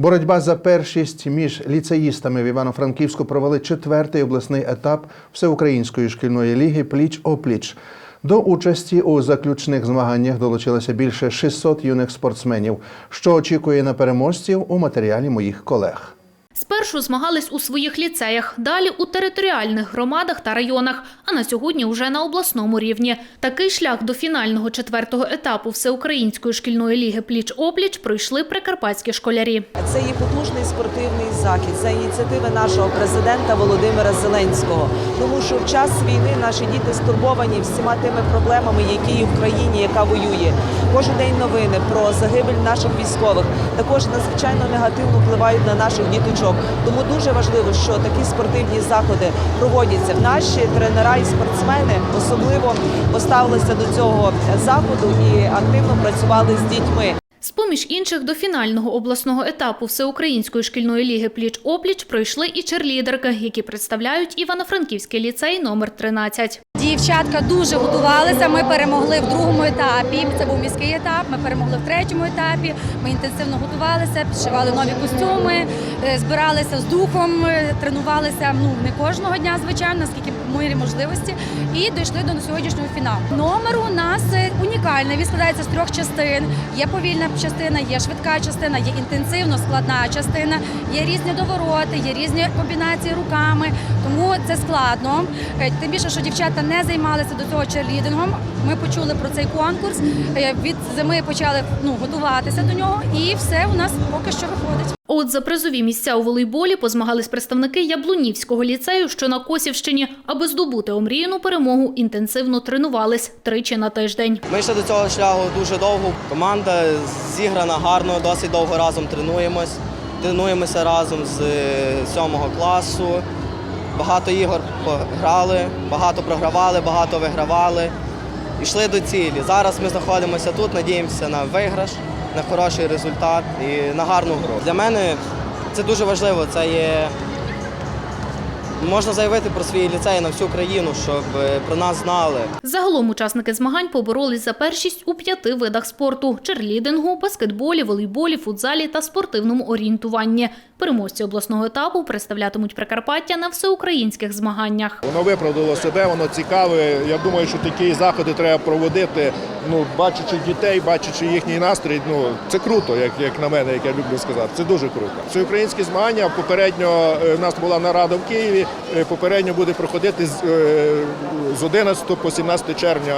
Боротьба за першість між ліцеїстами в Івано-Франківську провели четвертий обласний етап всеукраїнської шкільної ліги Пліч-опліч. До участі у заключних змаганнях долучилося більше 600 юних спортсменів, що очікує на переможців у матеріалі моїх колег. Спершу змагались у своїх ліцеях, далі у територіальних громадах та районах, а на сьогодні вже на обласному рівні. Такий шлях до фінального четвертого етапу всеукраїнської шкільної ліги Пліч-опліч пройшли прикарпатські школярі. Це є потужний спортивний захід за ініціативи нашого президента Володимира Зеленського. Тому що в час війни наші діти стурбовані всіма тими проблемами, які є в країні, яка воює. Кожен день новини про загибель наших військових також надзвичайно негативно впливають на наших діточок. Тому дуже важливо, що такі спортивні заходи проводяться. Наші тренера і спортсмени особливо поставилися до цього заходу і активно працювали з дітьми. З-поміж інших до фінального обласного етапу всеукраїнської шкільної ліги Пліч-опліч пройшли і черлідерки, які представляють Івано-Франківський ліцей номер 13. Дівчатка дуже готувалися. Ми перемогли в другому етапі. Це був міський етап. Ми перемогли в третьому етапі. Ми інтенсивно готувалися, підшивали нові костюми, е, збиралися з духом, е, тренувалися ну не кожного дня, звичайно, наскільки мірі можливості, і дійшли до сьогоднішнього фіналу. Номер у нас е, унікальний. Він складається з трьох частин. Є повільна частина, є швидка частина, є інтенсивно складна частина, є різні довороти, є різні комбінації руками. Тому це складно. Тим більше, що дівчата не займалися до цього черлідингом. Ми почули про цей конкурс. е, Від зими почали ну готуватися до нього, і все у нас поки що виходить. От за призові місця у волейболі позмагались представники Яблунівського ліцею, що на Косівщині, аби здобути омріяну перемогу, інтенсивно тренувались тричі на тиждень. Ми йшли до цього шляху дуже довго. Команда зіграна гарно, досить довго разом тренуємось. Тренуємося разом з е, сьомого класу. Багато ігор грали, багато програвали, багато вигравали. Йшли до цілі. Зараз ми знаходимося тут, надіємося на виграш, на хороший результат і на гарну гру. Для мене це дуже важливо. Це є можна заявити про свій ліцей на всю країну, щоб е, про нас знали. Загалом учасники змагань поборолись за першість у п'яти видах спорту: черлідингу, баскетболі, волейболі, футзалі та спортивному орієнтуванні. Переможці обласного етапу представлятимуть Прикарпаття на всеукраїнських змаганнях. Воно виправдало себе, воно цікаве. Я думаю, що такі заходи треба проводити. Ну, бачачи дітей, бачачи їхній настрій. Ну це круто, як, як на мене, як я люблю сказати. Це дуже круто. Це українські змагання. Попередньо е, в нас була нарада в Києві. е, Попередньо буде проходити з, е, з 11 по 17 червня,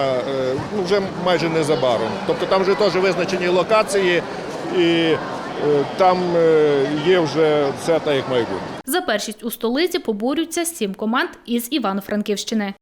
ну вже майже незабаром. Тобто там вже теж визначені локації і там е, є вже все та як майбутнє. За першість у столиці поборються сім команд із Івано-Франківщини.